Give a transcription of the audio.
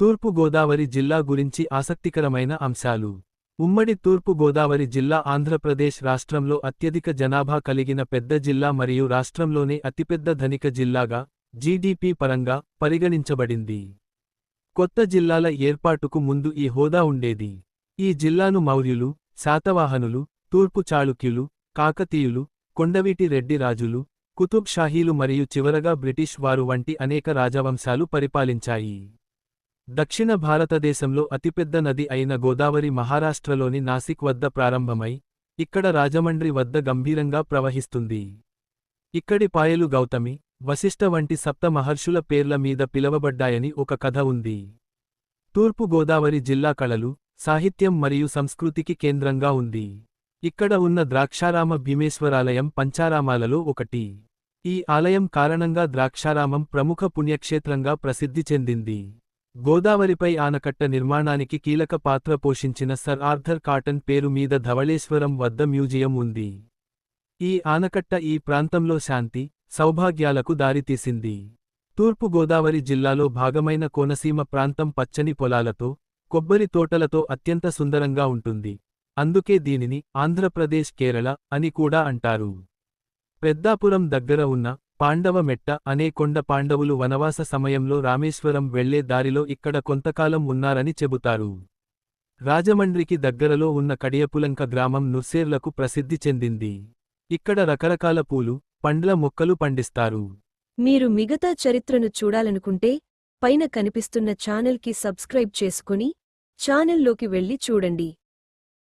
తూర్పు గోదావరి జిల్లా గురించి ఆసక్తికరమైన అంశాలు. ఉమ్మడి తూర్పు గోదావరి జిల్లా ఆంధ్రప్రదేశ్ రాష్ట్రంలో అత్యధిక జనాభా కలిగిన పెద్ద జిల్లా మరియు రాష్ట్రంలోనే అతిపెద్ద ధనిక జిల్లాగా జీడీపీ పరంగా పరిగణించబడింది. కొత్త జిల్లాల ఏర్పాటుకు ముందు ఈ హోదా ఉండేది. ఈ జిల్లాను మౌర్యులు శాతవాహనులు తూర్పు చాళుక్యులు కాకతీయులు కొండవీటి రెడ్డి రాజులు కుతుబ్ షాహీలు మరియు చివరగా బ్రిటిష్ వారు వంటి అనేక రాజవంశాలు పరిపాలించాయి. దక్షిణ భారతదేశంలో అతిపెద్ద నది అయిన గోదావరి మహారాష్ట్రలోని నాసిక్ వద్ద ప్రారంభమై ఇక్కడ రాజమండ్రి వద్ద గంభీరంగా ప్రవహిస్తుంది. ఇక్కడి పాయలు గౌతమి వశిష్ఠ వంటి సప్త మహర్షుల పేర్ల మీద పిలవబడ్డాయని ఒక కథ ఉంది. తూర్పు గోదావరి జిల్లా కళలు సాహిత్యం మరియు సంస్కృతికి కేంద్రంగా ఉంది. ఇక్కడ ఉన్న ద్రాక్షారామ భీమేశ్వరాలయం పంచారామాలలో ఒకటి. ఈ ఆలయం కారణంగా ద్రాక్షారామం ప్రముఖ పుణ్యక్షేత్రంగా ప్రసిద్ధి చెందింది. గోదావరిపై ఆనకట్ట నిర్మాణానికి కీలక పాత్ర పోషించిన సర్ ఆర్థర్ కాటన్ పేరు మీద ధవళేశ్వరం వద్ద మ్యూజియం ఉంది. ఈ ఆనకట్ట ఈ ప్రాంతంలో శాంతి సౌభాగ్యాలకు దారితీసింది. తూర్పు గోదావరి జిల్లాలో భాగమైన కోనసీమ ప్రాంతం పచ్చని పొలాలతో కొబ్బరి తోటలతో అత్యంత సుందరంగా ఉంటుంది. అందుకే దీనిని ఆంధ్రప్రదేశ్ కేరళ అని కూడా అంటారు. పెద్దాపురం దగ్గర ఉన్న పాండవ మెట్ట అనే కొండ పాండవులు వనవాస సమయంలో రామేశ్వరం వెళ్ళే దారిలో ఇక్కడ కొంతకాలం ఉన్నారని చెబుతారు. రాజమండ్రికి దగ్గరలో ఉన్న కడియపులంక గ్రామం నుర్సేర్లకు ప్రసిద్ధి చెందింది. ఇక్కడ రకరకాల పూలు పండ్ల మొక్కలు పండిస్తారు. మీరు మిగతా చరిత్రను చూడాలనుకుంటే పైన కనిపిస్తున్న ఛానల్కి సబ్స్క్రైబ్ చేసుకుని ఛానల్లోకి వెళ్ళి చూడండి.